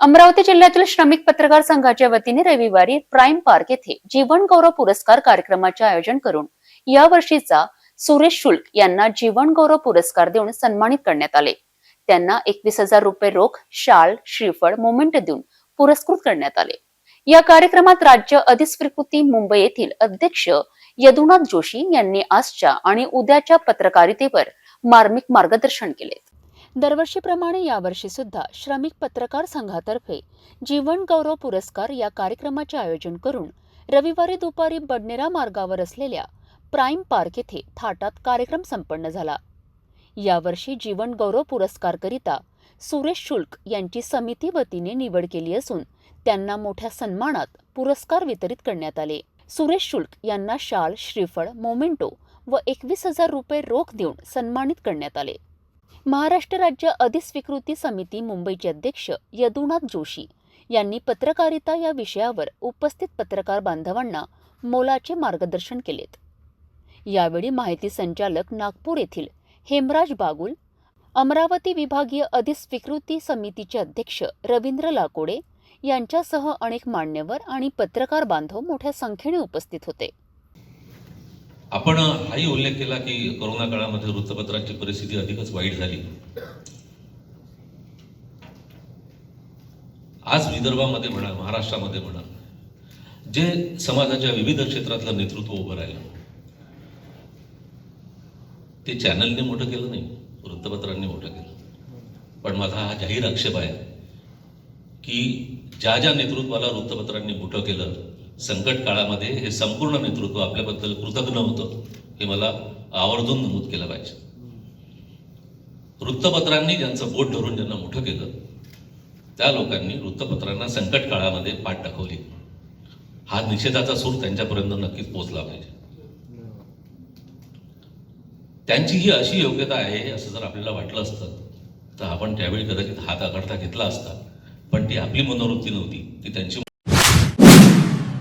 अमरावती जिल्ह्यातील श्रमिक पत्रकार संघाच्या वतीने रविवारी प्राईम पार्क येथे जीवन गौरव पुरस्कार कार्यक्रमाचे आयोजन करून या वर्षीचा सुरेश शुल्क यांना जीवन गौरव पुरस्कार देऊन सन्मानित करण्यात आले. त्यांना एकवीस हजार रुपये रोख शाल श्रीफळ मोमेंट देऊन पुरस्कृत करण्यात आले. या कार्यक्रमात राज्य अधिस्वीकृती मुंबई येथील अध्यक्ष यदुनाथ जोशी यांनी आजच्या आणि उद्याच्या पत्रकारितेवर मार्मिक मार्गदर्शन केले दरवर्षीप्रमाणे यावर्षी सुद्धा श्रमिक पत्रकार संघातर्फे जीवन गौरव पुरस्कार या कार्यक्रमाचे आयोजन करून रविवारी दुपारी बडनेरा मार्गावर असलेल्या प्राईम पार्क येथे थाटात कार्यक्रम संपन्न झाला. यावर्षी जीवन गौरव पुरस्कारकरिता सुरेश शुल्क यांची समिती वतीने निवड केली असून त्यांना मोठ्या सन्मानात पुरस्कार वितरित करण्यात आले. सुरेश शुल्क यांना शाल श्रीफळ मोमेंटो व एकवीस हजार रुपये रोख देऊन सन्मानित करण्यात आले. महाराष्ट्र राज्य अधिस्वीकृती समिती मुंबईचे अध्यक्ष यदुनाथ जोशी यांनी पत्रकारिता या विषयावर उपस्थित पत्रकार बांधवांना मोलाचे मार्गदर्शन केलेत. यावेळी माहिती संचालक नागपूर येथील हेमराज बागुल अमरावती विभागीय अधिस्वीकृती समितीचे अध्यक्ष रवींद्र लाकोडे यांच्यासह अनेक मान्यवर आणि पत्रकार बांधव मोठ्या संख्येने उपस्थित होते. आपण हाही उल्लेख केला की कोरोना काळामध्ये वृत्तपत्रांची परिस्थिती अधिकच वाईट झाली. आज विदर्भामध्ये म्हणा महाराष्ट्रामध्ये म्हणा जे समाजाच्या विविध क्षेत्रातलं नेतृत्व उभं राहिलं ते चॅनलने मोठं केलं नाही वृत्तपत्रांनी मोठं केलं. पण माझा हा जाहीर आक्षेप आहे की ज्या ज्या नेतृत्वाला वृत्तपत्रांनी मोठं केलं संकट काळामध्ये हे संपूर्ण नेतृत्व आपल्याबद्दल कृतज्ञ होतं हे मला आवर्जून नमूद केलं पाहिजे. वृत्तपत्रांनी ज्यांचं बोट धरून ज्यांना मोठं केलं त्या लोकांनी वृत्तपत्रांना संकट काळामध्ये पाठ दाखवली. हा निषेधाचा सूर त्यांच्यापर्यंत नक्कीच पोहोचला पाहिजे. त्यांची ही अशी योग्यता आहे असं जर आपल्याला वाटलं असतं तर आपण त्यावेळी कदाचित हात आकडता घेतला असता पण ती आपली मनोवृत्ती नव्हती ती त्यांची